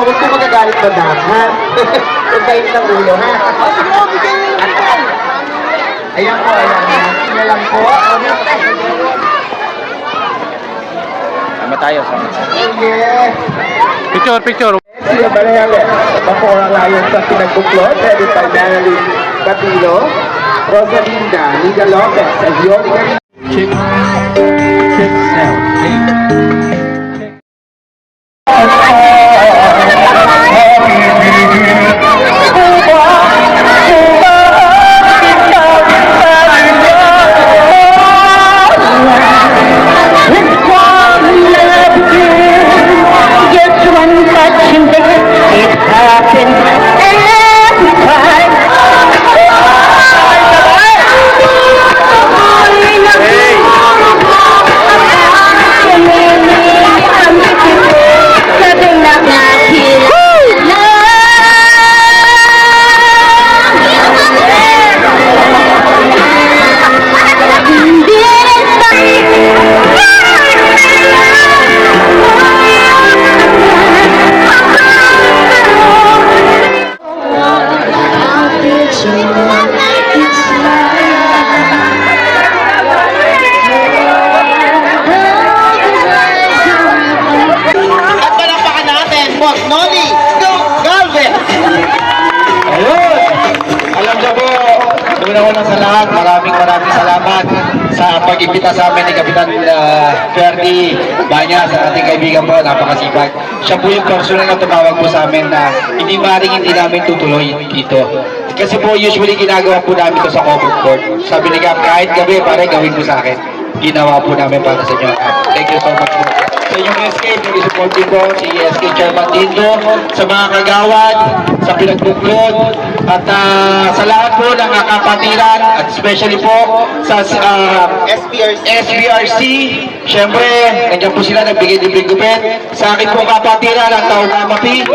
Opo, huwag po magagalit madam, ha? Huwag kayo ng ulo, ha? Ayan po, ayan. Sila lang po. Sama tayo, sama. Yes. Picture, picture. Sila Barayale, Bacora Lion sa pinagbuklod, headed by Marilyn Catilo, Rosalinda, Nida Lopez, and Yonica Check. Check sound. Una-una sa lahat, maraming maraming salamat sa pag-imbita sa amin ni Kapitan uh, Ferdy Banya sa ating kaibigan po, napakasipag. Siya po yung personal na tumawag po sa amin na hindi maring hindi namin tutuloy dito. Kasi po usually ginagawa po namin to sa Common Court. Sabi ni Kap, kahit gabi pare gawin mo sa akin. Ginawa po namin para sa inyo. Thank you so much po. Sa inyong SK, nag-support din po si SK Chairman Dindo, sa mga kagawad, sa pinagbuklod, at ah, sa lahat po ng kapatiran, at especially po sa ah, SPRC. SBRC, syempre, nandiyan po sila, nagbigay din bigupit. Sa akin po kapatiran, ang tao kamapi.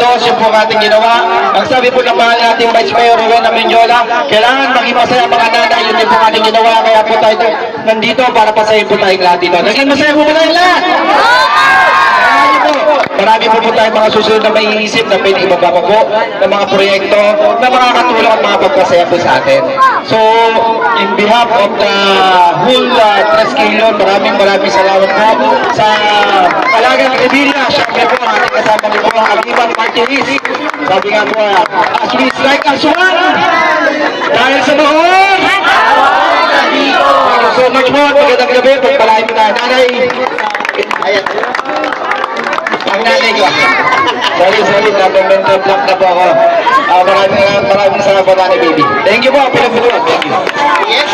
Dalabados, yung po ang ating ginawa. Ang sabi po ng mahal nating Vice Mayor Ruben Amenyola, kailangan maging masaya mga nanay, yun din po ang ating ginawa. Kaya po tayo nandito para pasayin po tayong lahat dito. Naging masaya po ba tayong lahat? Marami po. Po tayong mga susunod na may iisip na pwede ibaba pa po ng mga proyekto na makakatulong at makapagpasaya po sa atin. So, in behalf of the whole uh, Treskilon, maraming maraming salamat po sa Kalagang Revilla. Siyempre po, ang ating kasama niyo po, ang Aliban Martinez. Sabi nga po, uh, as we strike as one, dahil sa noon, so much po. Magandang gabi. Pagpalain mo na. Ang nanay ko. Sorry, sorry. Napa-mental block na po ako. Ah, maraming, maraming salamat po, nanay baby. Thank you po. Pinagbukulan. Thank you. Yes,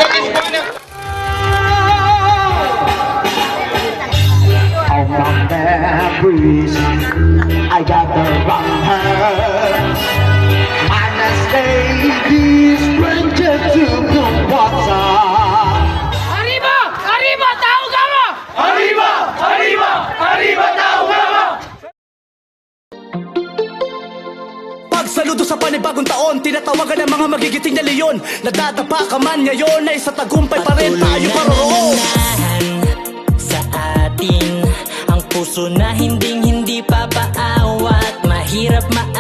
Pagsaludo sa panibagong taon Tinatawagan ng mga magigiting na leon Nadadapa ka man ngayon Ay sa tagumpay pa rin tayo paroroon sa atin Ang puso na hinding hindi papaawat. Mahirap maalat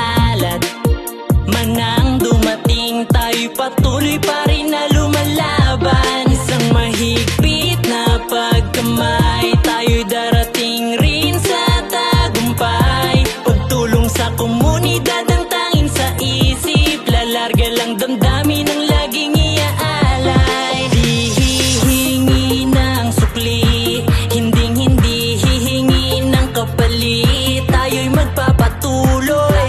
Larga lang damdamin ang laging iaalay. Di hihingi ng sukli Hinding hindi hihingi ng kapalit Tayo'y magpapatuloy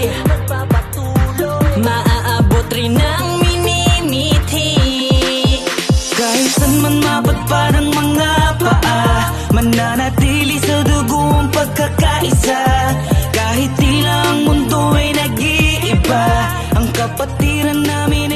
Maaabot rin ang minimiti Kahit saan man mapagpara Mananatili sa dugo ang pagkakaisa. Kahit tila ang mundo ay nag-iiba. Pathirana நாமே